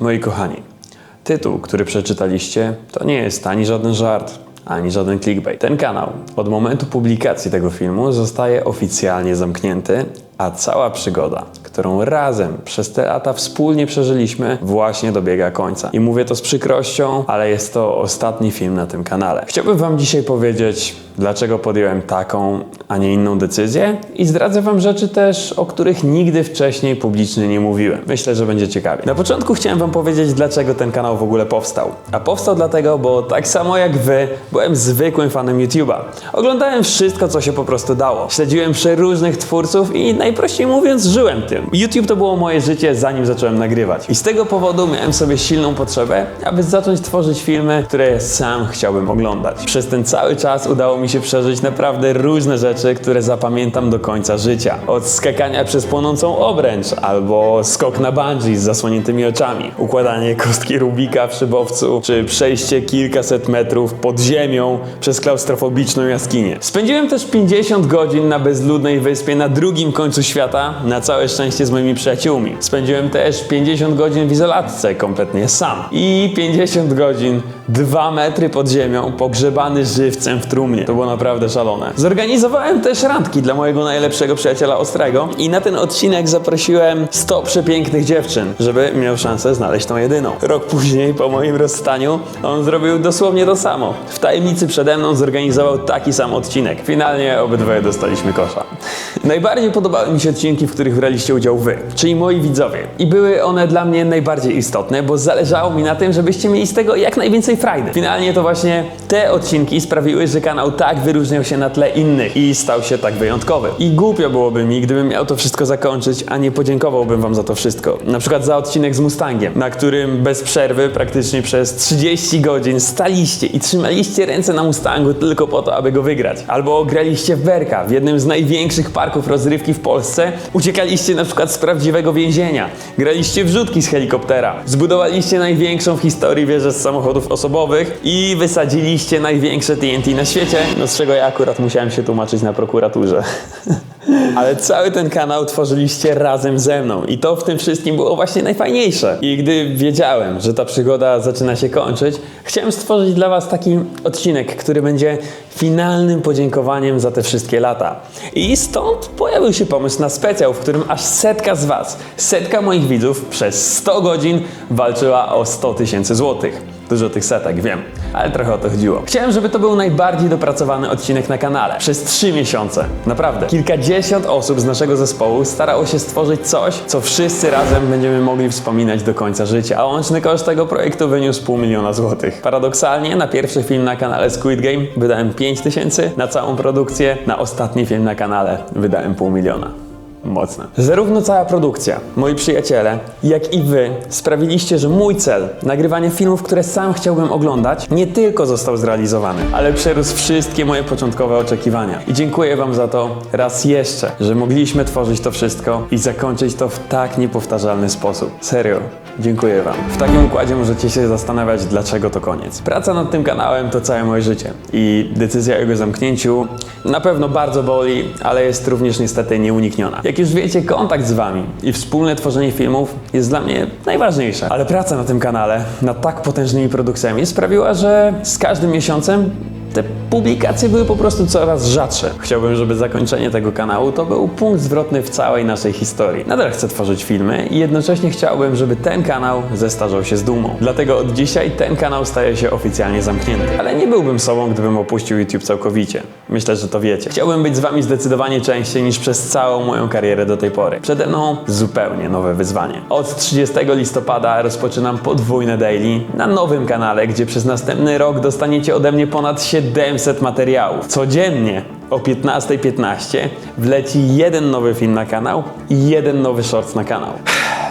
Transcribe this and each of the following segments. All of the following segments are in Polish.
Moi kochani, tytuł, który przeczytaliście, to nie jest ani żaden żart, ani żaden clickbait. Ten kanał od momentu publikacji tego filmu zostaje oficjalnie zamknięty, a cała przygoda, którą razem przez te lata wspólnie przeżyliśmy, właśnie dobiega końca. I mówię to z przykrością, ale jest to ostatni film na tym kanale. Chciałbym Wam dzisiaj powiedzieć, dlaczego podjąłem taką, a nie inną decyzję i zdradzę Wam rzeczy też, o których nigdy wcześniej publicznie nie mówiłem. Myślę, że będzie ciekawie. Na początku chciałem Wam powiedzieć, dlaczego ten kanał w ogóle powstał. A powstał dlatego, bo tak samo jak Wy, byłem zwykłym fanem YouTube'a. Oglądałem wszystko, co się po prostu dało. Śledziłem przeróżnych twórców i najprościej mówiąc, żyłem tym. YouTube to było moje życie, zanim zacząłem nagrywać. I z tego powodu miałem sobie silną potrzebę, aby zacząć tworzyć filmy, które sam chciałbym oglądać. Przez ten cały czas udało mi się przeżyć naprawdę różne rzeczy, które zapamiętam do końca życia. Od skakania przez płonącą obręcz, albo skok na bungee z zasłoniętymi oczami, układanie kostki Rubika w szybowcu, czy przejście kilkaset metrów pod ziemią przez klaustrofobiczną jaskinię. Spędziłem też 50 godzin na bezludnej wyspie na drugim końcu świata, na całe szczęście z moimi przyjaciółmi. Spędziłem też 50 godzin w izolatce, kompletnie sam. I 50 godzin 2 metry pod ziemią, pogrzebany żywcem w trumnie. To było naprawdę szalone. Zorganizowałem też randki dla mojego najlepszego przyjaciela Ostrego i na ten odcinek zaprosiłem 100 przepięknych dziewczyn, żeby miał szansę znaleźć tą jedyną. Rok później, po moim rozstaniu, on zrobił dosłownie to samo. W tajemnicy przede mną zorganizował taki sam odcinek. Finalnie obydwoje dostaliśmy kosza. Najbardziej podobały mi się odcinki, w których braliście udział wy, czyli moi widzowie. I były one dla mnie najbardziej istotne, bo zależało mi na tym, żebyście mieli z tego jak najwięcej frajdy. Finalnie to właśnie te odcinki sprawiły, że kanał tak wyróżniał się na tle innych i stał się tak wyjątkowy. I głupio byłoby mi, gdybym miał to wszystko zakończyć, a nie podziękowałbym wam za to wszystko. Na przykład za odcinek z Mustangiem, na którym bez przerwy praktycznie przez 30 godzin staliście i trzymaliście ręce na Mustangu tylko po to, aby go wygrać. Albo graliście w Berka, w jednym z największych parków rozrywki w Polsce. Uciekaliście na przykład z prawdziwego więzienia. Graliście w rzutki z helikoptera. Zbudowaliście największą w historii wieżę z samochodów osobowych i wysadziliście największe TNT na świecie, no z czego ja akurat musiałem się tłumaczyć na prokuraturze. Ale cały ten kanał tworzyliście razem ze mną i to w tym wszystkim było właśnie najfajniejsze. I gdy wiedziałem, że ta przygoda zaczyna się kończyć, chciałem stworzyć dla Was taki odcinek, który będzie finalnym podziękowaniem za te wszystkie lata. I stąd pojawił się pomysł na specjał, w którym aż setka z Was, setka moich widzów przez 100 godzin walczyła o 100 tysięcy złotych. Dużo tych setek, wiem, ale trochę o to chodziło. Chciałem, żeby to był najbardziej dopracowany odcinek na kanale. Przez 3 miesiące. Naprawdę. Kilkadziesiąt osób z naszego zespołu starało się stworzyć coś, co wszyscy razem będziemy mogli wspominać do końca życia. A łączny koszt tego projektu wyniósł pół miliona złotych. Paradoksalnie na pierwszy film na kanale Squid Game wydałem 5 tysięcy, na całą produkcję, na ostatni film na kanale wydałem pół miliona. Mocne. Zarówno cała produkcja, moi przyjaciele, jak i wy sprawiliście, że mój cel, nagrywanie filmów, które sam chciałbym oglądać, nie tylko został zrealizowany, ale przerósł wszystkie moje początkowe oczekiwania. I dziękuję wam za to raz jeszcze, że mogliśmy tworzyć to wszystko i zakończyć to w tak niepowtarzalny sposób. Serio. Dziękuję Wam. W takim układzie możecie się zastanawiać, dlaczego to koniec. Praca nad tym kanałem to całe moje życie i decyzja o jego zamknięciu na pewno bardzo boli, ale jest również niestety nieunikniona. Jak już wiecie, kontakt z Wami i wspólne tworzenie filmów jest dla mnie najważniejsze. Ale praca na tym kanale, nad tak potężnymi produkcjami sprawiła, że z każdym miesiącem te publikacje były po prostu coraz rzadsze. Chciałbym, żeby zakończenie tego kanału to był punkt zwrotny w całej naszej historii. Nadal chcę tworzyć filmy i jednocześnie chciałbym, żeby ten kanał zestarzał się z dumą. Dlatego od dzisiaj ten kanał staje się oficjalnie zamknięty. Ale nie byłbym sobą, gdybym opuścił YouTube całkowicie. Myślę, że to wiecie. Chciałbym być z wami zdecydowanie częściej niż przez całą moją karierę do tej pory. Przede mną zupełnie nowe wyzwanie. Od 30 listopada rozpoczynam podwójne daily na nowym kanale, gdzie przez następny rok dostaniecie ode mnie ponad 700 materiałów. Codziennie o 15.15 wleci jeden nowy film na kanał i jeden nowy short na kanał.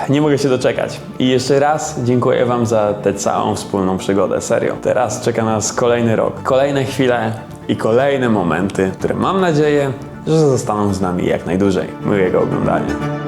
Nie mogę się doczekać. I jeszcze raz dziękuję Wam za tę całą wspólną przygodę. Serio. Teraz czeka nas kolejny rok, kolejne chwile i kolejne momenty, które mam nadzieję, że zostaną z nami jak najdłużej. Miłego oglądania.